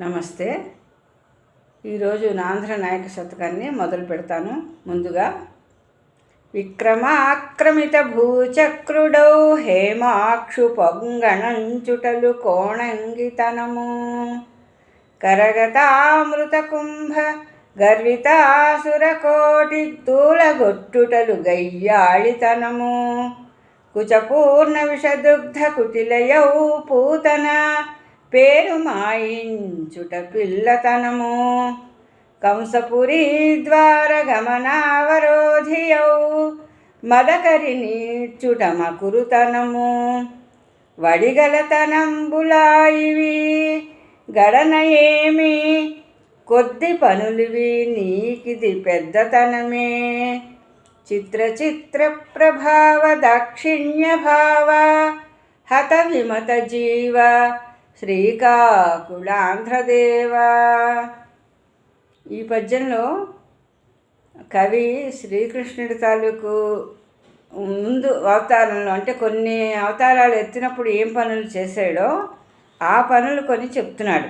నమస్తే. ఈరోజు నాంధ్ర నాయక శతకాన్ని మొదలు పెడతాను. ముందుగా విక్రమాక్రమిత భూచక్రుడౌ హేమాక్షు పొంగణంచుటలు కోణంగితనము. కరగతామృత కుంభ గర్వితాసురకోటి తూలగొట్టుటలు గయ్యాళితనము. కుచపూర్ణ విషదుగ్ధ కుటిలయౌ పూతన పేరు మాయించుట పిల్లతనము. కంసపురి ద్వార గమనావరోధియౌ మదకరి నీడ్చుట మకురుతనము వడిగలతనంబులాయివి. గడన ఏమి కొద్ది పనులివి నీకిది పెద్దతనమే. చిత్ర చిత్ర ప్రభావ దాక్షిణ్య భావ హత విమత జీవ శ్రీకాకుళాంధ్రదేవ. ఈ పద్యంలో కవి శ్రీకృష్ణుడి తాలూకు ముందు అవతారంలో అంటే కొన్ని అవతారాలు ఎత్తినప్పుడు ఏం పనులు చేశాడో ఆ పనులు కొన్ని చెప్తున్నాడు.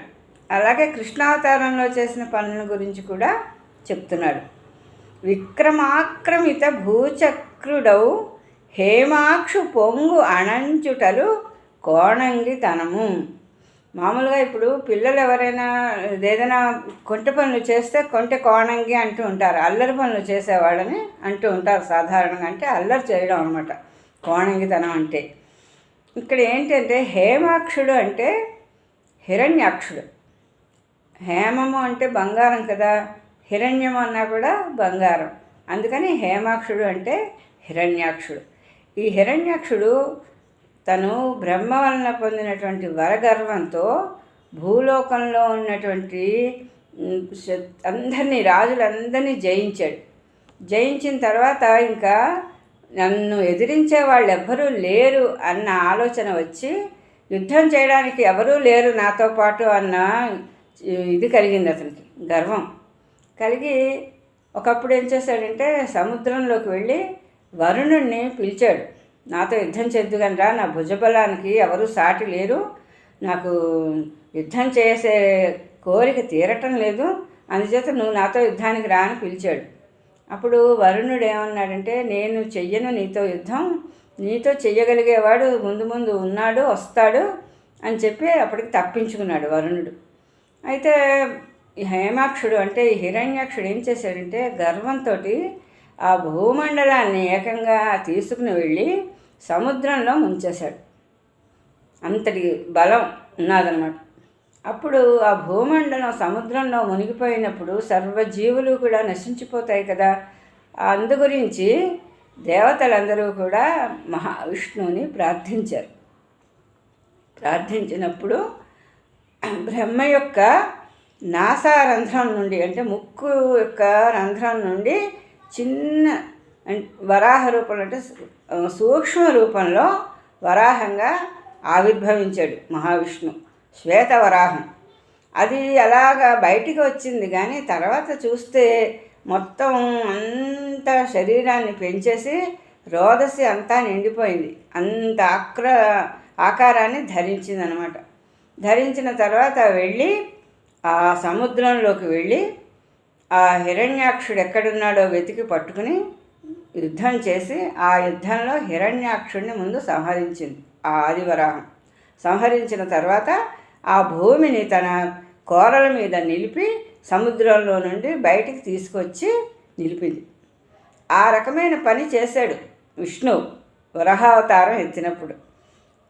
అలాగే కృష్ణావతారంలో చేసిన పనుల గురించి కూడా చెప్తున్నాడు. విక్రమాక్రమిత భూచక్రుడౌ హేమాక్షు పొంగు అణంచుటలు కోణంగితనము. మామూలుగా ఇప్పుడు పిల్లలు ఎవరైనా ఏదైనా కొంట పనులు చేస్తే కొంటె కోణంగి అంటూ ఉంటారు. అల్లరి పనులు చేసేవాళ్ళని అంటూ ఉంటారు సాధారణంగా. అంటే అల్లరి చేయడం అనమాట కోణంగితనం అంటే. ఇక్కడ ఏంటంటే హేమాక్షుడు అంటే హిరణ్యాక్షుడు. హేమము అంటే బంగారం కదా. హిరణ్యం అన్నా కూడా బంగారం. అందుకని హేమాక్షుడు అంటే హిరణ్యాక్షుడు. ఈ హిరణ్యాక్షుడు తను బ్రహ్మ వలన పొందినటువంటి వరగర్వంతో భూలోకంలో ఉన్నటువంటి అందరినీ రాజులందరినీ జయించాడు. జయించిన తర్వాత ఇంకా నన్ను ఎదిరించే వాళ్ళు ఎవ్వరూ లేరు అన్న ఆలోచన వచ్చి యుద్ధం చేయడానికి ఎవరూ లేరు నాతో పాటు అన్న ఇది కలిగింది అతనికి గర్వం. కలిగి ఒకప్పుడు ఏం చేశాడంటే సముద్రంలోకి వెళ్ళి వరుణుణ్ణి పిలిచాడు. నాతో యుద్ధం చేద్దుగాని రా నా భుజబలానికి ఎవరు సాటి లేరు. నాకు యుద్ధం చేసే కోరిక తీరటం లేదు. అందుచేత నువ్వు నాతో యుద్ధానికి రా అని పిలిచాడు. అప్పుడు వరుణుడు ఏమన్నాడంటే నేను చెయ్యను నీతో యుద్ధం. నీతో చెయ్యగలిగేవాడు ముందు ముందు ఉన్నాడు వస్తాడు అని చెప్పి అప్పటికి తప్పించుకున్నాడు వరుణుడు. అయితే హేమాక్షుడు అంటే ఈ హిరణ్యాక్షుడు ఏం చేశాడంటే గర్వంతో ఆ భూమండలాన్ని ఏకంగా తీసుకుని వెళ్ళి సముద్రంలో ముంచేశాడు. అంతటి బలం ఉన్నదన్నమాట. అప్పుడు ఆ భూమండలం సముద్రంలో మునిగిపోయినప్పుడు సర్వజీవులు కూడా నశించిపోతాయి కదా. అందు గురించి దేవతలందరూ కూడా మహావిష్ణువుని ప్రార్థించారు. ప్రార్థించినప్పుడు బ్రహ్మ యొక్క నాసా రంధ్రం నుండి అంటే ముక్కు యొక్క రంధ్రం నుండి చిన్న వరాహ రూపంలో అంటే సూక్ష్మ రూపంలో వరాహంగా ఆవిర్భవించాడు మహావిష్ణు శ్వేత వరాహం. అది అలాగా బయటికి వచ్చింది కానీ తర్వాత చూస్తే మొత్తం అంత శరీరాన్ని పెంచేసి రోదసి అంతా నిండిపోయింది. అంత ఆక్ర ఆకారాన్ని ధరించింది అనమాట ధరించిన తర్వాత వెళ్ళి ఆ సముద్రంలోకి వెళ్ళి ఆ హిరణ్యాక్షుడు ఎక్కడున్నాడో వెతికి పట్టుకుని యుద్ధం చేసి ఆ యుద్ధంలో హిరణ్యాక్షుడిని ముందు సంహరించింది ఆ ఆదివరాహం. సంహరించిన తర్వాత ఆ భూమిని తన కోరల మీద నిలిపి సముద్రంలో నుండి బయటికి తీసుకొచ్చి నిలిపింది. ఆ రకమైన పని చేశాడు విష్ణువు వరహావతారం ఎత్తినప్పుడు.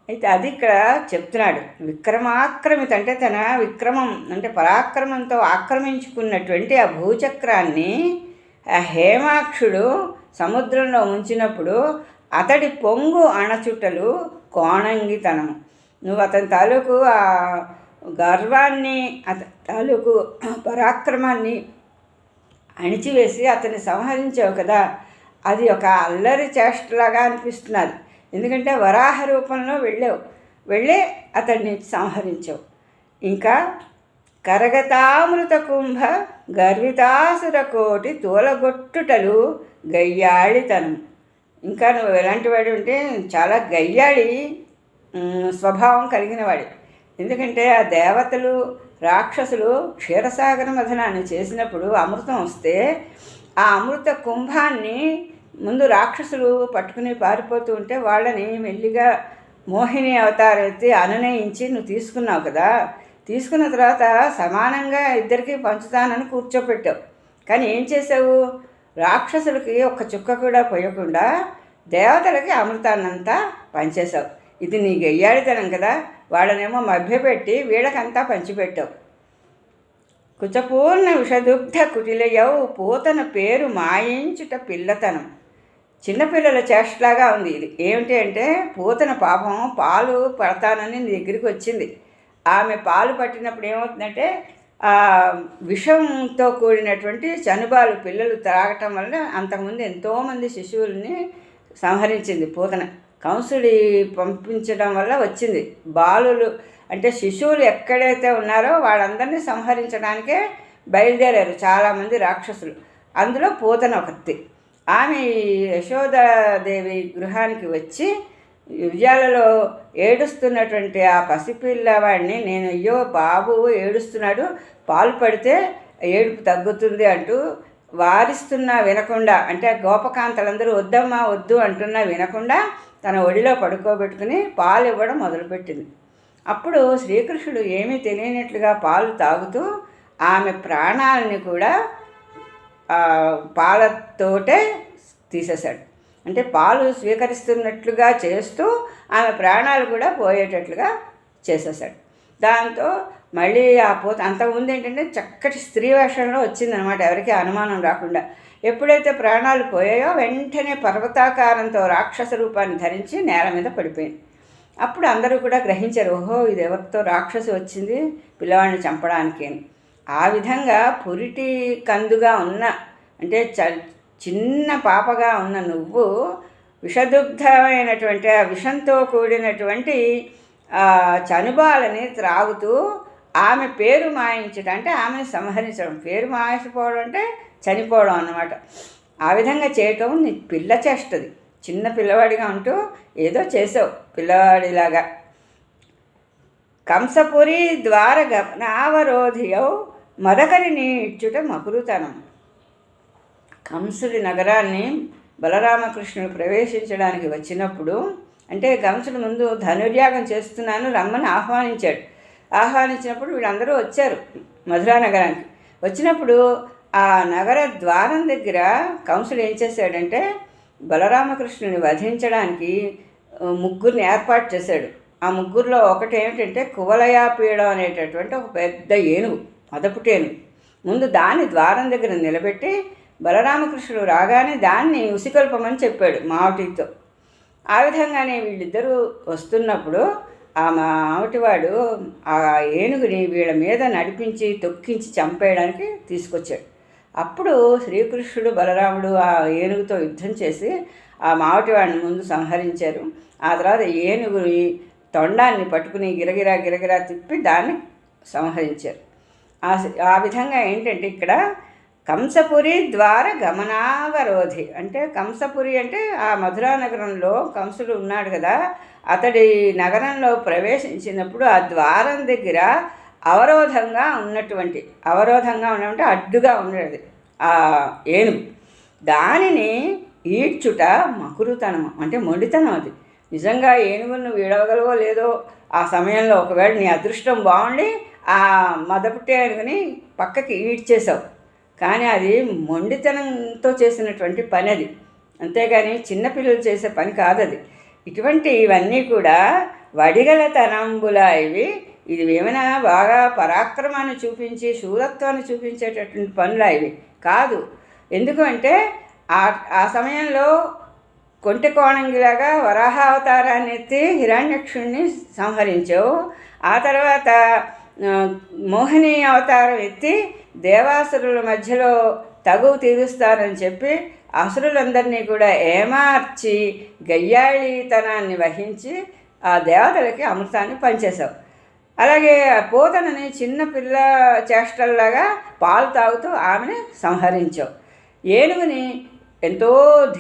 అయితే అది ఇక్కడ చెప్తున్నాడు విక్రమాక్రమిత అంటే తన విక్రమం అంటే పరాక్రమంతో ఆక్రమించుకున్నటువంటి ఆ భూచక్రాన్ని ఆ హేమాక్షుడు సముద్రంలో ఉంచినప్పుడు అతడి పొంగు అణచుట్టలు కోణంగితనము. నువ్వు అతని తాలూకు ఆ గర్వాన్ని అతని తాలూకు పరాక్రమాన్ని అణిచివేసి అతన్ని సంహరించావు కదా. అది ఒక అల్లరి చేష్టలాగా అనిపిస్తున్నది. ఎందుకంటే వరాహ రూపంలో వెళ్ళావు. వెళ్ళే అతన్ని సంహరించావు. ఇంకా కరగతామృత కుంభ గర్వితాసుర కోటి తూలగొట్టుటలు గయ్యాళితనం. ఇంకా నువ్వు ఎలాంటి వాడు అంటే చాలా గయ్యాళి స్వభావం కలిగిన వాడి ఎందుకంటే ఆ దేవతలు రాక్షసులు క్షీరసాగర మథనాన్ని చేసినప్పుడు అమృతం వస్తే ఆ అమృత కుంభాన్ని ముందు రాక్షసులు పట్టుకుని పారిపోతూ ఉంటే వాళ్ళని మెల్లిగా మోహిని అవతారైతే అనునయించి నువ్వు తీసుకున్నావు కదా తీసుకున్న తర్వాత సమానంగా ఇద్దరికి పంచుతానని కూర్చోపెట్టావు. కానీ ఏం చేసావు రాక్షసులకి ఒక్క చుక్క కూడా పోయకుండా దేవతలకి అమృతాన్నంతా పంచేశావు. ఇది నీ గయ్యాడితనం కదా? వాళ్ళనేమో మభ్యపెట్టి వీళ్ళకంతా పంచిపెట్టావు. కుచపూర్ణ విషదుగ్ధ కుటిలయ్యవు. పూతన పేరు మాయించుట పిల్లతనం. చిన్నపిల్లల చేష్టలాగా ఉంది ఇది. ఏమిటి అంటే పూతన పాపం పాలు పడతానని నీ దగ్గరికి వచ్చింది. ఆమె పాలు పట్టినప్పుడు ఏమవుతుందంటే విషంతో కూడినటువంటి చనుబాలు పిల్లలు త్రాగటం వల్ల అంతకుముందు ఎంతోమంది శిశువుల్ని సంహరించింది పూతన. కంసుడి పంపించడం వల్ల వచ్చింది. బాలులు అంటే శిశువులు ఎక్కడైతే ఉన్నారో వాళ్ళందరినీ సంహరించడానికే బయలుదేరారు చాలామంది రాక్షసులు. అందులో పూతన ఒకటి. ఆమె యశోదాదేవి గృహానికి వచ్చి విజయాలలో ఏడుస్తున్నటువంటి ఆ పసిపిల్లవాడిని నేను అయ్యో బాబు ఏడుస్తున్నాడు పాలు పడితే ఏడుపు తగ్గుతుంది అంటూ వారిస్తున్నా వినకుండా అంటే గోపకాంతలందరూ వద్దమ్మా వద్దు అంటున్నా వినకుండా తన ఒడిలో పడుకోబెట్టుకుని పాలు ఇవ్వడం మొదలుపెట్టింది. అప్పుడు శ్రీకృష్ణుడు ఏమీ తెలియనట్లుగా పాలు తాగుతూ ఆమె ప్రాణాలని కూడా పాలతోటే తీసేశాడు. అంటే పాలు స్వీకరిస్తున్నట్లుగా చేస్తూ ఆమె ప్రాణాలు కూడా పోయేటట్లుగా చేసేసాడు దాంతో మళ్ళీ ఆ పోత అంతకుముందు ఏంటంటే చక్కటి స్త్రీ వేషంలో వచ్చిందనమాట ఎవరికి అనుమానం రాకుండా. ఎప్పుడైతే ప్రాణాలు పోయాయో వెంటనే పర్వతాకారంతో రాక్షస రూపాన్ని ధరించి నేల మీద పడిపోయింది. అప్పుడు అందరూ కూడా గ్రహించారు ఓహో ఇది ఎవరితో రాక్షసి వచ్చింది పిల్లవాడిని చంపడానికి ఆ విధంగా పురిటి కందుగా ఉన్న అంటే చ చిన్న పాపగా ఉన్న నువ్వు విషదుగ్ధమైనటువంటి ఆ విషంతో కూడినటువంటి చనుబాలని త్రాగుతూ ఆమె పేరు మాయించడం అంటే ఆమెను సంహరించడం. పేరు మాయించకపోవడం అంటే చనిపోవడం అన్నమాట. ఆ విధంగా చేయటం నీ పిల్ల చేస్తుంది చిన్న పిల్లవాడిగా ఉంటూ ఏదో చేసావు పిల్లవాడిలాగా. కంసపురి ద్వార గమనావరోధియౌ మదకరిని ఇచ్చుట మకురుతనం. కంసుడి నగరాన్ని బలరామకృష్ణుడు ప్రవేశించడానికి వచ్చినప్పుడు అంటే కంసుడు ముందు ధనుర్యాగం చేస్తున్నాను రమ్మని ఆహ్వానించాడు. ఆహ్వానించినప్పుడు వీళ్ళందరూ వచ్చారు మధురా నగరానికి. వచ్చినప్పుడు ఆ నగర ద్వారం దగ్గర కంసుడు ఏం చేశాడంటే బలరామకృష్ణుని వధించడానికి ముగ్గురిని ఏర్పాటు చేశాడు. ఆ ముగ్గురులో ఒకటి ఏమిటంటే కువలయాపీడం అనేటటువంటి ఒక పెద్ద ఏనుగు మదపుటేనుగు ముందు దాని ద్వారం దగ్గర నిలబెట్టి బలరామకృష్ణుడు రాగానే దాన్ని ఉసికొల్పమని చెప్పాడు మావటితో. ఆ విధంగానే వీళ్ళిద్దరూ వస్తున్నప్పుడు ఆ మావటివాడు ఆ ఏనుగుని వీళ్ళ మీద నడిపించి తొక్కించి చంపేయడానికి తీసుకొచ్చాడు. అప్పుడు శ్రీకృష్ణుడు బలరాముడు ఆ ఏనుగుతో యుద్ధం చేసి ఆ మావటివాడిని ముందు సంహరించారు. ఆ తర్వాత ఏనుగుని తొండాన్ని పట్టుకుని గిరగిరా గిరగిరా తిప్పి దాన్ని సంహరించారు. ఆ విధంగా ఏంటంటే ఇక్కడ కంసపురి ద్వార గమనావరోధి. అంటే కంసపురి అంటే ఆ మధురా నగరంలో కంసుడు ఉన్నాడు కదా అతడి నగరంలో ప్రవేశించినప్పుడు ఆ ద్వారం దగ్గర అవరోధంగా ఉన్నటువంటి అవరోధంగా ఉన్నటువంటి అడ్డుగా ఉండేది ఆ ఏనుగు. దానిని ఈడ్చుట మకురుతనం అంటే మొండితనం అది. నిజంగా ఏనుగును వీడవగలవో లేదో ఆ సమయంలో ఒకవేళ నీ అదృష్టం బాగుండి ఆ మదపుట్టే ఏనుగుని పక్కకి ఈడ్చేసావు కానీ అది మొండితనంతో చేసినటువంటి పని అది అంతేగాని చిన్నపిల్లలు చేసే పని కాదు అది ఇటువంటి ఇవన్నీ కూడా వడిగల తనంబుల ఇవి ఇది ఏమైనా బాగా పరాక్రమాన్ని చూపించి శూరత్వాన్ని చూపించేటటువంటి పనులు ఇవి కాదు ఎందుకంటే ఆ ఆ సమయంలో కొంటె కోణంగిలాగా వరాహావతారాన్ని ఎత్తి హిరణ్యక్షుణ్ణి సంహరించావు. ఆ తర్వాత మోహిని అవతారం ఎత్తి దేవాసురుల మధ్యలో తగు తీరుస్తానని చెప్పి అసురులందరినీ కూడా ఏమార్చి గయ్యాళితనాన్ని వహించి ఆ దేవతలకి అమృతాన్ని పంచేశావు. అలాగే పోతనని చిన్న పిల్ల చేష్టల్లాగా పాలు తాగుతూ ఆమెను సంహరించావు. ఏనుగుని ఎంతో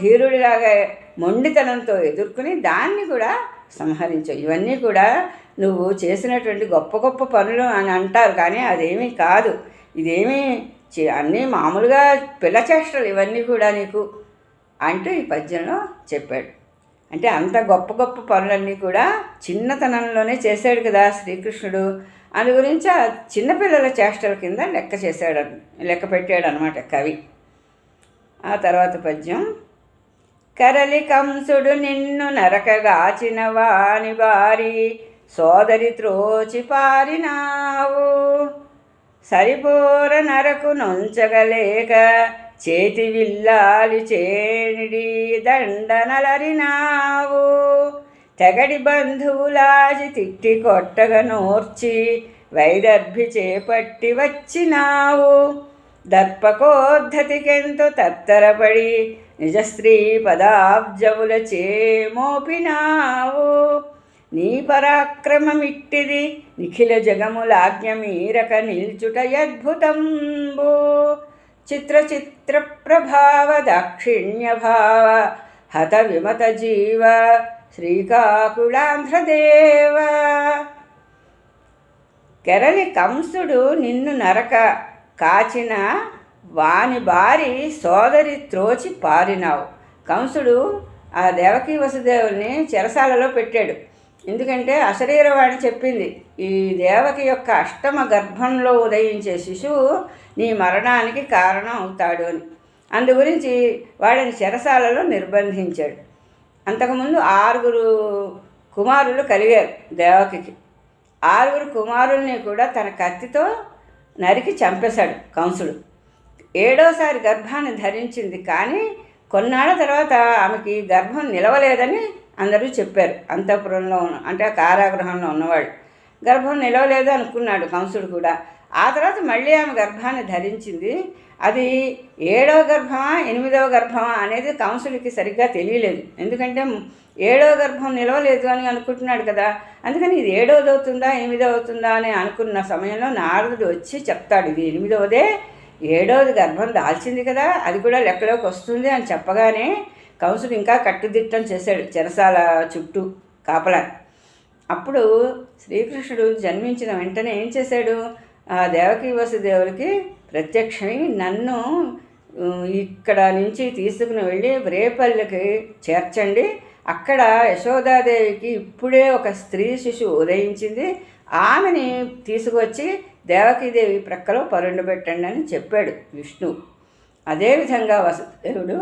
ధీరుడిలాగా మొండితనంతో ఎదుర్కొని దాన్ని కూడా సంహరించావు. ఇవన్నీ కూడా నువ్వు చేసినటువంటి గొప్ప గొప్ప పనులు అని అంటారు కానీ అదేమీ కాదు. ఇదేమీ అన్నీ మామూలుగా పిల్ల చేష్టలు ఇవన్నీ కూడా నీకు అంటూ ఈ పద్యంలో చెప్పాడు. అంటే అంత గొప్ప గొప్ప పనులన్నీ కూడా చిన్నతనంలోనే చేశాడు కదా శ్రీకృష్ణుడు. అందు గురించి ఆ చిన్నపిల్లల చేష్టల కింద లెక్క చేశాడు లెక్క పెట్టాడు అనమాట కవి. ఆ తర్వాత పద్యం కరలి కంసుడు నిన్ను నరకగాచిన వాని బారి సోదరి త్రోచి పారినావు. సరిపోర నరకు నొంచగలేక చేతి విల్లాలి చేనిడి దండనలరినావు. తెగడి బంధువులాజి తిట్టి కొట్టగా నోర్చి వైదర్భి చేపట్టి వచ్చినావు. దర్పకోద్ధతికెంతో తత్తరపడి నిజ స్త్రీ పదాబ్జముల చేమోపినావు నీ పరాక్రమమిట్టిది నిఖిల జగములాజ్ఞ మీరక నిల్చుట అద్భుతంబు చిత్ర చిత్ర ప్రభావ దాక్షిణ్య భావ హత విమత జీవ శ్రీకాకుళాంధ్రదేవ. కెరలి కంసుడు నిన్ను నరక కాచిన వాని బారి సోదరి త్రోచి పారినావు. కంసుడు ఆ దేవకీ వసుదేవుల్ని చెరసాలలో పెట్టాడు. ఎందుకంటే అశరీరవాణి చెప్పింది ఈ దేవకి యొక్క అష్టమ గర్భంలో ఉదయించే శిశువు నీ మరణానికి కారణం అవుతాడు అని. అందు గురించి వాడిని చెరసాలలో నిర్బంధించాడు. అంతకుముందు ఆరుగురు కుమారులు కలిగారు దేవకికి. ఆరుగురు కుమారుల్ని కూడా తన కత్తితో నరికి చంపేశాడు కంసుడు. ఏడోసారి గర్భాన్ని ధరించింది కానీ కొన్నాళ్ళ తర్వాత ఆమెకి గర్భం నిలవలేదని అందరూ చెప్పారు. అంతఃపురంలో ఉన్న అంటే కారాగృహంలో ఉన్నవాళ్ళు. గర్భం నిలవలేదు అనుకున్నాడు కంసుడు కూడా. ఆ తర్వాత మళ్ళీ ఆమె గర్భాన్ని ధరించింది. అది ఏడవ గర్భమా ఎనిమిదవ గర్భమా అనేది కంసుడికి సరిగ్గా తెలియలేదు. ఎందుకంటే ఏడవ గర్భం నిలవలేదు అని అనుకుంటున్నాడు కదా. అందుకని ఇది ఏడవది అవుతుందా ఎనిమిదవ అవుతుందా అని అనుకున్న సమయంలో నారదుడు వచ్చి చెప్తాడు ఇది ఎనిమిదవదే ఏడవది గర్భం దాల్చింది కదా అది కూడా లెక్కలోకి వస్తుంది అని చెప్పగానే కంసుడు ఇంకా కట్టుదిట్టం చేశాడు చెరసాల చుట్టూ కాపలా. అప్పుడు శ్రీకృష్ణుడు జన్మించిన వెంటనే ఏం చేశాడు? ఆ దేవకి వసుదేవులకి ప్రత్యక్షమై నన్ను ఇక్కడ నుంచి తీసుకుని వెళ్ళి రేపల్లికి చేర్చండి. అక్కడ యశోదాదేవికి ఇప్పుడే ఒక స్త్రీ శిశువు ఉదయించింది. ఆమెని తీసుకొచ్చి దేవకీదేవి ప్రక్కలో పరుండబెట్టండి అని చెప్పాడు విష్ణు అదేవిధంగా వసుదేవుడు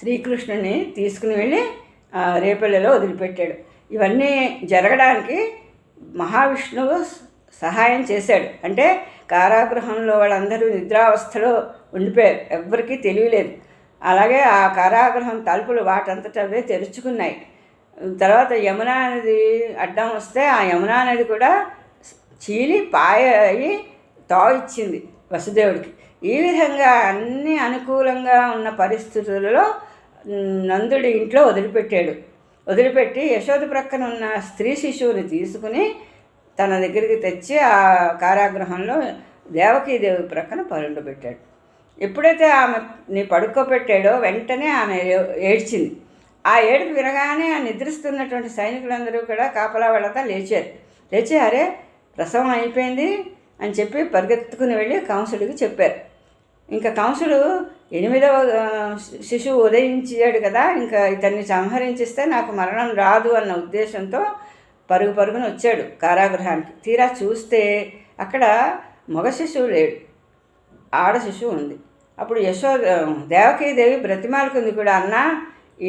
శ్రీకృష్ణుని తీసుకుని వెళ్ళి రేపల్లెలో వదిలిపెట్టాడు. ఇవన్నీ జరగడానికి మహావిష్ణువు సహాయం చేశాడు. అంటే కారాగృహంలో వాళ్ళందరూ నిద్రావస్థలో ఉండిపోయారు. ఎవ్వరికీ తెలియలేదు. అలాగే ఆ కారాగృహం తలుపులు వాటంతటవే తెరుచుకున్నాయి. తర్వాత యమునా నది అడ్డం వస్తే ఆ యమునా నది కూడా చీలి పాయ అయ్యి తా ఇచ్చింది వసుదేవుడికి. ఈ విధంగా అన్ని అనుకూలంగా ఉన్న పరిస్థితులలో నందుడి ఇంట్లో వదిలిపెట్టాడు. వదిలిపెట్టి యశోద ప్రక్కన ఉన్న స్త్రీ శిశువుని తీసుకుని తన దగ్గరికి తెచ్చి ఆ కారాగృహంలో దేవకీదేవి ప్రక్కన పరుండబెట్టాడు ఎప్పుడైతే ఆమె నీ పడుకోబెట్టాడో వెంటనే ఆమె ఏడ్చింది. ఆ ఏడుపు వినగానే ఆ నిద్రిస్తున్నటువంటి సైనికులందరూ కూడా కాపలా వాళ్ళతో లేచారు. లేచి అరే ప్రసవం అయిపోయింది అని చెప్పి పరిగెత్తుకుని వెళ్ళి కౌన్సిల్కి చెప్పారు. ఇంకా కంసుడు ఎనిమిదవ శిశువు ఉదయించాడు కదా ఇంకా ఇతన్ని సంహరించిస్తే నాకు మరణం రాదు అన్న ఉద్దేశంతో పరుగు పరుగున వచ్చాడు కారాగృహానికి. తీరా చూస్తే అక్కడ మగ శిశువు లేడు ఆడ శిశువు ఉంది. అప్పుడు యశో దేవకీదేవి బ్రతిమాలకుంది కూడా అన్న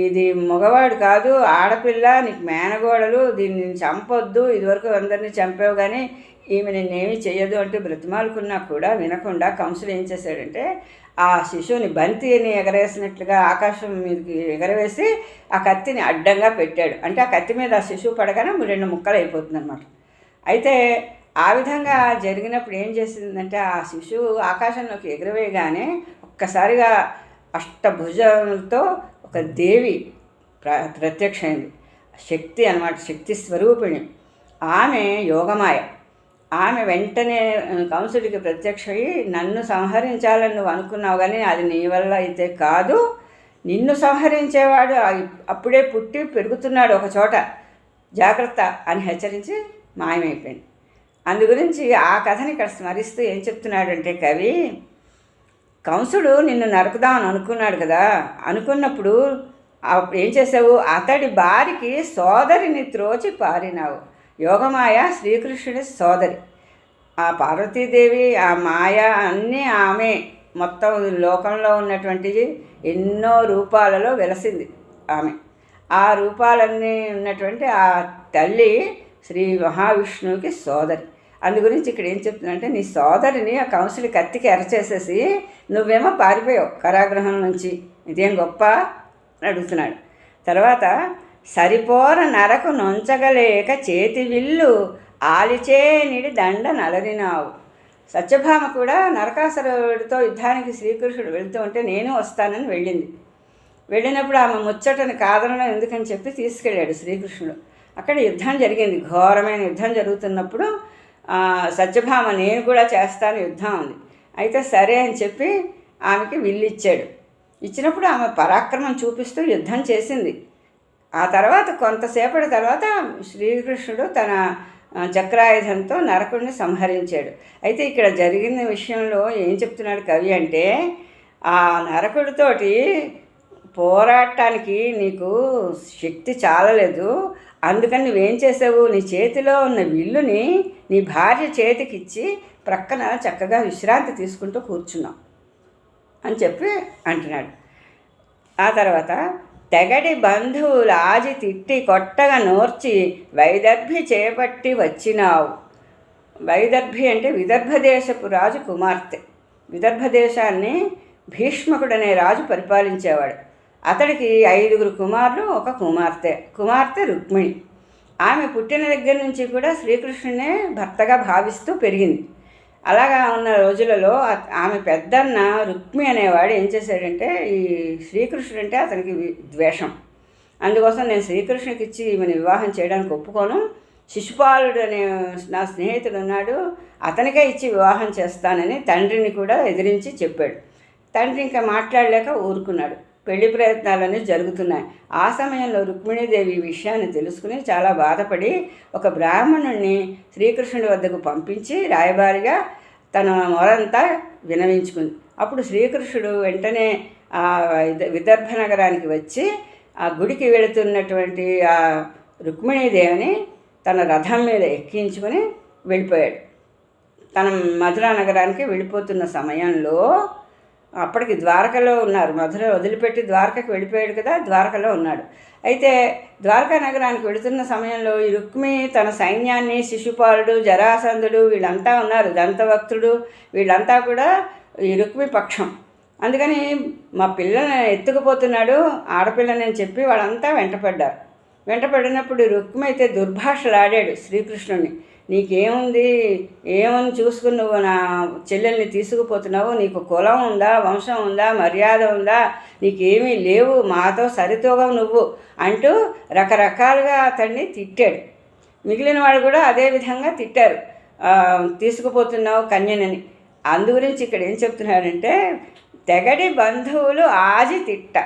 ఇది మగవాడు కాదు ఆడపిల్ల నీకు మేనగోడలు దీన్ని చంపొద్దు ఇదివరకు అందరినీ చంపావు కానీ ఈమె నిన్నేమీ చేయదు అంటూ బ్రతిమాలుకున్నా కూడా వినకుండా కంసులు ఏం చేశాడంటే ఆ శిశువుని బంతిని ఎగరేసినట్లుగా ఆకాశం మీదకి ఎగరవేసి ఆ కత్తిని అడ్డంగా పెట్టాడు. అంటే ఆ కత్తి మీద ఆ శిశువు పడగానే రెండు ముక్కలు అయిపోతుంది అనమాట అయితే ఆ విధంగా జరిగినప్పుడు ఏం చేసిందంటే ఆ శిశువు ఆకాశంలోకి ఎగరవేయగానే ఒక్కసారిగా అష్టభుజంతో ఒక దేవి ప్ర ప్రత్యక్షమైంది. శక్తి అనమాట శక్తి స్వరూపిణి. ఆమె యోగమాయ. ఆమె వెంటనే కంసుడికి ప్రత్యక్షమై నన్ను సంహరించాలని నువ్వు అనుకున్నావు కానీ అది నీ వల్ల అయితే కాదు. నిన్ను సంహరించేవాడు అప్పుడే పుట్టి పెరుగుతున్నాడు ఒక చోట. జాగ్రత్త అని హెచ్చరించి మాయమైపోయింది. అందు గురించి ఆ కథని ఇక్కడ స్మరిస్తూ ఏం చెప్తున్నాడంటే కవి కంసుడు నిన్ను నరకుదామని అనుకున్నాడు కదా. అనుకున్నప్పుడు అప్పుడు ఏం చేసావు? అతడి బారికి సోదరిని త్రోచి పారినావు. యోగమాయ శ్రీకృష్ణుడి సోదరి. ఆ పార్వతీదేవి ఆ మాయ అన్నీ ఆమె మొత్తం లోకంలో ఉన్నటువంటిది ఎన్నో రూపాలలో వెలసింది ఆమె. ఆ రూపాలన్నీ ఉన్నటువంటి ఆ తల్లి శ్రీ మహావిష్ణువుకి సోదరి. అందు గురించి ఇక్కడ ఏం చెప్తుందంటే నీ సోదరిని ఆ కౌన్సిల్ కత్తికి ఎరచేసేసి నువ్వేమో పారిపోయావు కరాగ్రహం నుంచి. ఇదేం గొప్ప అని అడుగుతున్నాడు. తర్వాత సరిపోర నరకు నొంచగలేక చేతి విల్లు ఆలిచేనిడి దండ నలరినావు. సత్యభామ కూడా నరకాసురుడితో యుద్ధానికి శ్రీకృష్ణుడు వెళుతూ ఉంటే నేను వస్తానని వెళ్ళింది. వెళ్ళినప్పుడు ఆమె ముచ్చటని కాదనడం ఎందుకని చెప్పి తీసుకెళ్ళాడు శ్రీకృష్ణుడు. అక్కడ యుద్ధం జరిగింది. ఘోరమైన యుద్ధం జరుగుతున్నప్పుడు సత్యభామ నేను కూడా చేస్తాను యుద్ధం ఉంది అయితే సరే అని చెప్పి ఆమెకి విల్లు ఇచ్చాడు ఇచ్చినప్పుడు ఆమె పరాక్రమం చూపిస్తూ యుద్ధం చేసింది. ఆ తర్వాత కొంతసేపటి తర్వాత శ్రీకృష్ణుడు తన చక్రాయుధంతో నరకుడిని సంహరించాడు. అయితే ఇక్కడ జరిగిన విషయంలో ఏం చెప్తున్నాడు కవి అంటే ఆ నరకుడితోటి పోరాటానికి నీకు శక్తి చాలలేదు. అందుకని నువ్వేం చేసావు? నీ చేతిలో ఉన్న విల్లుని నీ భార్య చేతికిచ్చి ప్రక్కన చక్కగా విశ్రాంతి తీసుకుంటూ కూర్చున్నావు అని చెప్పి అంటున్నాడు. ఆ తర్వాత తెగడి బంధువులు ఆజి తిట్టి కొట్టగా నోర్చి వైదర్భి చేపట్టి వచ్చినావు. వైదర్భి అంటే విదర్భ దేశపు రాజు కుమార్తె. విదర్భ దేశాన్ని భీష్మకుడనే రాజు పరిపాలించేవాడు. అతడికి ఐదుగురు కుమారులు ఒక కుమార్తె కుమార్తె రుక్మిణి. ఆమె పుట్టిన దగ్గర నుంచి కూడా శ్రీకృష్ణునే భర్తగా భావిస్తూ పెరిగింది. అలాగా ఉన్న రోజులలో ఆమె పెద్దన్న రుక్మి అనేవాడు ఏం చేశాడంటే ఈ శ్రీకృష్ణుడు అంటే అతనికి ద్వేషం. అందుకోసం నేను శ్రీకృష్ణుడికి ఇచ్చి ఈమెను వివాహం చేయడానికి ఒప్పుకోను. శిశుపాలుడు అనే నా స్నేహితుడు ఉన్నాడు అతనికే ఇచ్చి వివాహం చేస్తానని తండ్రిని కూడా ఎదిరించి చెప్పాడు. తండ్రి ఇంకా మాట్లాడలేక ఊరుకున్నాడు. పెళ్ళి ప్రయత్నాలన్నీ జరుగుతున్నాయి. ఆ సమయంలో రుక్మిణీదేవి ఈ విషయాన్ని తెలుసుకుని చాలా బాధపడి ఒక బ్రాహ్మణుణ్ణి శ్రీకృష్ణుడి వద్దకు పంపించి రాయబారిగా తన మొరంతా వినవించుకుంది. అప్పుడు శ్రీకృష్ణుడు వెంటనే ఆ విదర్భ నగరానికి వచ్చి ఆ గుడికి వెళుతున్నటువంటి ఆ రుక్మిణీదేవిని తన రథం మీద ఎక్కించుకొని వెళ్ళిపోయాడు. తన మధురా నగరానికి వెళ్ళిపోతున్న సమయంలో అప్పటికి ద్వారకలో ఉన్నారు. మధుర వదిలిపెట్టి ద్వారకకి వెళ్ళిపోయాడు కదా ద్వారకలో ఉన్నాడు. అయితే ద్వారకా నగరానికి వెళుతున్న సమయంలో ఈ రుక్మి తన సైన్యాన్ని శిశుపాలుడు జరాసంధుడు వీళ్ళంతా ఉన్నారు దంతభక్తుడు వీళ్ళంతా కూడా ఈ రుక్మి పక్షం. అందుకని మా పిల్లని ఎత్తుకుపోతున్నాడు ఆడపిల్లని చెప్పి వాళ్ళంతా వెంటపడ్డారు. వెంటపడినప్పుడు రుక్మి అయితే దుర్భాషలాడాడు శ్రీకృష్ణుని. నీకేముంది? ఏమని చూసుకుని నువ్వు నా చెల్లెల్ని తీసుకుపోతున్నావు? నీకు కులం ఉందా? వంశం ఉందా? మర్యాద ఉందా? నీకేమీ లేవు. మాతో సరితోగవు నువ్వు అంటూ రకరకాలుగా అతన్ని తిట్టాడు. మిగిలిన వాడు కూడా అదే విధంగా తిట్టారు. తీసుకుపోతున్నావు కన్యనని. అందు గురించి ఇక్కడ ఏం చెప్తున్నాడంటే తెగడి బంధువులు ఆజి తిట్ట.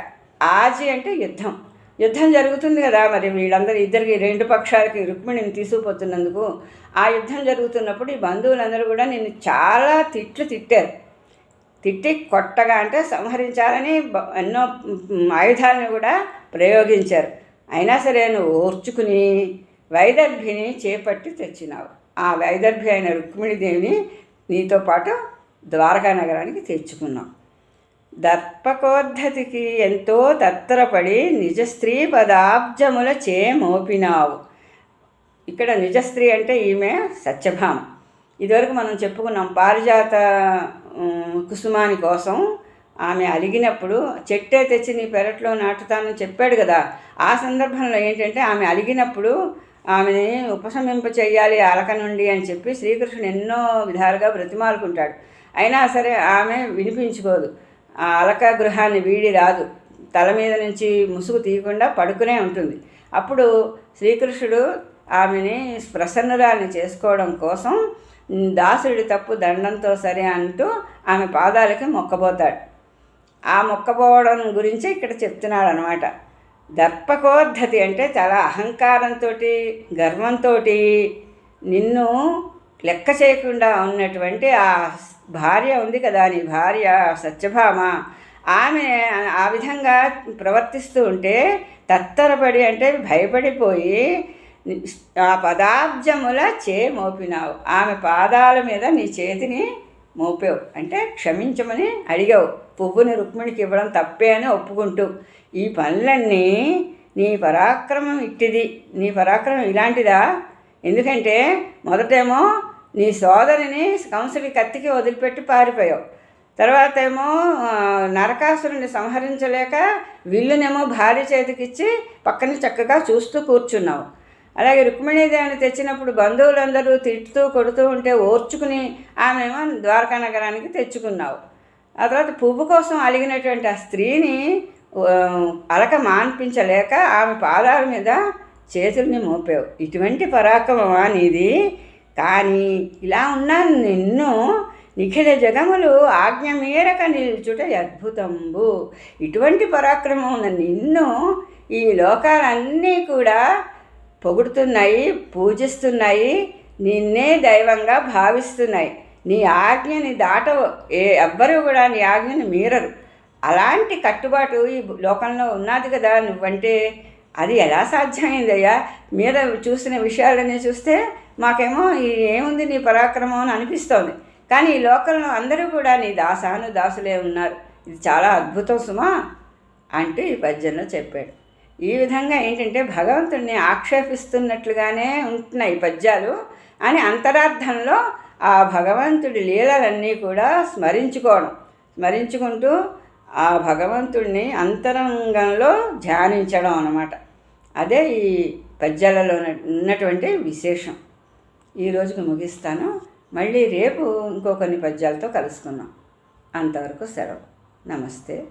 ఆజి అంటే యుద్ధం. యుద్ధం జరుగుతుంది కదా మరి వీళ్ళందరూ ఇద్దరికి రెండు పక్షాలకి రుక్మిణిని తీసుకుపోతున్నందుకు ఆ యుద్ధం జరుగుతున్నప్పుడు ఈ బంధువులందరూ కూడా నిన్ను చాలా తిట్లు తిట్టారు. తిట్టి కొట్టగా అంటే సంహరించాలని ఎన్నో ఆయుధాలను కూడా ప్రయోగించారు. అయినా సరే నువ్వు ఓర్చుకుని వైదర్భిని చేపట్టి తెచ్చినావు. ఆ వైదర్భి అయిన రుక్మిణిదేవిని నీతో పాటు ద్వారకా నగరానికి తెచ్చుకున్నావు. దర్పకోద్ధతికి ఎంతో తత్తరపడి నిజ స్త్రీ పదాబ్జముల చే మోపినావు. ఇక్కడ నిజ స్త్రీ అంటే ఈమె సత్యభామ. ఇదివరకు మనం చెప్పుకున్నాం పారిజాత కుసుమాని కోసం ఆమె అలిగినప్పుడు చెట్టే తెచ్చి నీ పెరట్లో నాటుతానని చెప్పాడు కదా. ఆ సందర్భంలో ఏంటంటే ఆమె అలిగినప్పుడు ఆమెని ఉపశమింప చెయ్యాలి అలక నుండి అని చెప్పి శ్రీకృష్ణుడు ఎన్నో విధాలుగా బ్రతిమాలుకుంటాడు. అయినా సరే ఆమె వినిపించుకోదు. ఆ అలక గృహాన్ని వీడి రాదు. తల మీద నుంచి ముసుగు తీయకుండా పడుకునే ఉంటుంది. అప్పుడు శ్రీకృష్ణుడు ఆమెని ప్రసన్నురాల్ని చేసుకోవడం కోసం దాసుడి తప్పు దండంతో సరే అంటూ ఆమె పాదాలకి మొక్కబోతాడు. ఆ మొక్కబోవడం గురించి ఇక్కడ చెప్తున్నాడు అనమాట దర్పకోద్ధతి అంటే చాలా అహంకారంతో గర్వంతో నిన్ను లెక్క చేయకుండా ఉన్నటువంటి ఆ భార్య ఉంది కదా నీ భార్య సత్యభామ. ఆమె ఆ విధంగా ప్రవర్తిస్తూ ఉంటే తత్తరపడి అంటే భయపడిపోయి ఆ పదాబ్జముల చే మోపినావు. ఆమె పాదాల మీద నీ చేతిని మోపావు. అంటే క్షమించమని అడిగావు. పువ్వుని రుక్మిణికి ఇవ్వడం తప్పే అని ఒప్పుకుంటూ. ఈ పనులన్నీ నీ పరాక్రమం ఇట్టిది. నీ పరాక్రమం ఇలాంటిదా? ఎందుకంటే మొదటేమో నీ సోదరిని కంసుడి కత్తికి వదిలిపెట్టి పారిపోయావు. తర్వాత ఏమో నరకాసురుని సంహరించలేక విల్లునేమో భార్య చేతికిచ్చి పక్కన చక్కగా చూస్తూ కూర్చున్నావు. అలాగే రుక్మిణీదేవిని తెచ్చినప్పుడు బంధువులందరూ తిట్టుతూ కొడుతూ ఉంటే ఓర్చుకుని ఆమెమో ద్వారకా నగరానికి తెచ్చుకున్నావు. ఆ తర్వాత పువ్వు కోసం అలిగినటువంటి ఆ స్త్రీని అలక మాన్పించలేక ఆమె పాదాల మీద చేతుల్ని మోపావు. ఇటువంటి పరాక్రమమా నీది? కానీ ఇలా ఉన్నాను నిన్ను. నిఖిల జగములు ఆజ్ఞ మేరక నిల్చుట అద్భుతంబు. ఇటువంటి పరాక్రమం ఉన్న నిన్ను ఈ లోకాలన్నీ కూడా పొగుడుతున్నాయి పూజిస్తున్నాయి నిన్నే దైవంగా భావిస్తున్నాయి. నీ ఆజ్ఞని దాటవు. ఏ ఎవ్వరూ కూడా నీ ఆజ్ఞని మీరరు. అలాంటి కట్టుబాటు ఈ లోకంలో ఉన్నది కదా నువ్వంటే. అది ఎలా సాధ్యమైందయ్యా? మీద చూసిన విషయాలన్నీ చూస్తే మాకేమో ఏముంది నీ పరాక్రమం అని అనిపిస్తోంది. కానీ ఈ లోకంలో అందరూ కూడా నీ దాసాను దాసులే ఉన్నారు. ఇది చాలా అద్భుతం సుమా అంటూ ఈ పద్యంలో చెప్పాడు. ఈ విధంగా ఏంటంటే భగవంతుడిని ఆక్షేపిస్తున్నట్లుగానే ఉంటున్నాయి పద్యాలు. అని అంతరార్థంలో ఆ భగవంతుడి లీలలన్నీ కూడా స్మరించుకోవడం. స్మరించుకుంటూ ఆ భగవంతుడిని అంతరంగంలో ధ్యానించడం అన్నమాట. అదే ఈ పద్యాలలో ఉన్నటువంటి విశేషం. ఈ రోజుకి ముగిస్తాను. మళ్ళీ రేపు ఇంకో కొన్ని పద్యాలతో కలుసుకుందాం. అంతవరకు సెలవు. నమస్తే.